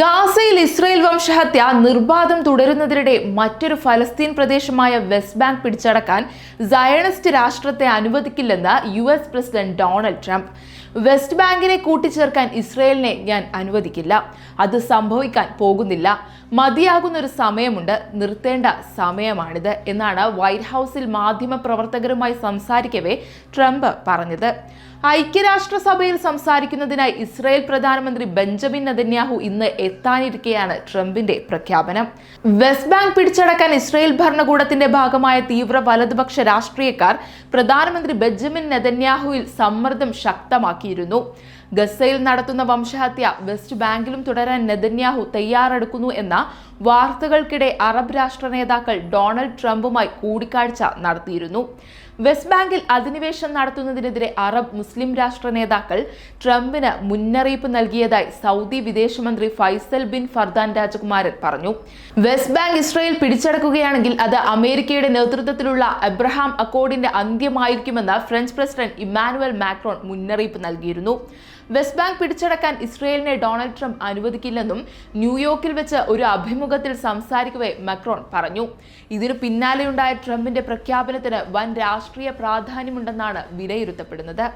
ഗാസയിൽ ഇസ്രയേൽ വംശഹത്യ നിർബാധം തുടരുന്നതിനിടെ മറ്റൊരു ഫലസ്തീൻ പ്രദേശമായ വെസ്റ്റ് ബാങ്ക് പിടിച്ചടക്കാൻ സയണിസ്റ്റ് രാഷ്ട്രത്തെ അനുവദിക്കില്ലെന്ന് U S president Donald Trump. West ബാങ്കിനെ കൂട്ടിച്ചേർക്കാൻ ഇസ്രയേലിനെ ഞാൻ അനുവദിക്കില്ല. അത് സംഭവിക്കാൻ പോകുന്നില്ല. മതിയാകുന്ന ഒരു സമയമുണ്ട്. നിർത്തേണ്ട സമയമാണിത് എന്നാണ് വൈറ്റ് ഹൗസിൽ മാധ്യമ പ്രവർത്തകരുമായി സംസാരിക്കവേ ട്രംപ് പറഞ്ഞത്. ഐക്യരാഷ്ട്രസഭയിൽ സംസാരിക്കുന്നതിനായി ഇസ്രായേൽ പ്രധാനമന്ത്രി ബെഞ്ചമിൻ നദന്യാഹു ഇന്ന് എത്താനിരിക്കെയാണ് ട്രംപിന്റെ പ്രഖ്യാപനം. വെസ്റ്റ് ബാങ്ക് പിടിച്ചടക്കാൻ ഇസ്രായേൽ ഭരണകൂടത്തിന്റെ ഭാഗമായ തീവ്ര വലതുപക്ഷ രാഷ്ട്രീയക്കാർ പ്രധാനമന്ത്രി ബെഞ്ചമിൻ നെതന്യാഹുവിൽ സമ്മർദ്ദം ശക്തമാക്കിയിരുന്നു ഗസയിൽ നടത്തുന്ന വംശഹത്യ വെസ്റ്റ് ബാങ്കിലും തുടരാൻ നെതന്യാഹു തയ്യാറെടുക്കുന്നു എന്ന വാർത്തകൾക്കിടെ അറബ് രാഷ്ട്ര നേതാക്കൾ ഡൊണാൾഡ് ട്രംപുമായി കൂടിക്കാഴ്ച നടത്തിയിരുന്നു. വെസ്റ്റ് ബാങ്കിൽ അധിനിവേശം നടത്തുന്നതിനെതിരെ അറബ് മുസ്ലിം രാഷ്ട്ര നേതാക്കൾ ട്രംപിന് മുന്നറിയിപ്പ് നൽകിയതായി സൗദി വിദേശമന്ത്രി ഫൈസൽ ബിൻ ഫർദാൻ രാജകുമാരൻ പറഞ്ഞു. വെസ്റ്റ് ബാങ്ക് ഇസ്രായേൽ പിടിച്ചടക്കുകയാണെങ്കിൽ അത് അമേരിക്കയുടെ നേതൃത്വത്തിലുള്ള അബ്രഹാം അക്കോർഡിന്റെ അന്ത്യമായിരിക്കുമെന്ന് ഫ്രഞ്ച് പ്രസിഡന്റ് ഇമ്മാനുവൽ മാക്രോൺ മുന്നറിയിപ്പ് നൽകിയിരുന്നു. വെസ്റ്റ് ബാങ്ക് പിടിച്ചടക്കാൻ ഇസ്രയേലിനെ ഡൊണാൾഡ് ട്രംപ് അനുവദിക്കില്ലെന്നും ന്യൂയോർക്കിൽ വെച്ച് ഒരു അഭിമുഖത്തിൽ സംസാരിക്കവേ മക്രോൺ പറഞ്ഞു. ഇതിനു പിന്നാലെയുണ്ടായ ട്രംപിന്റെ പ്രഖ്യാപനത്തിന് വൻ രാഷ്ട്രീയ പ്രാധാന്യമുണ്ടെന്നാണ് വിലയിരുത്തപ്പെടുന്നത്.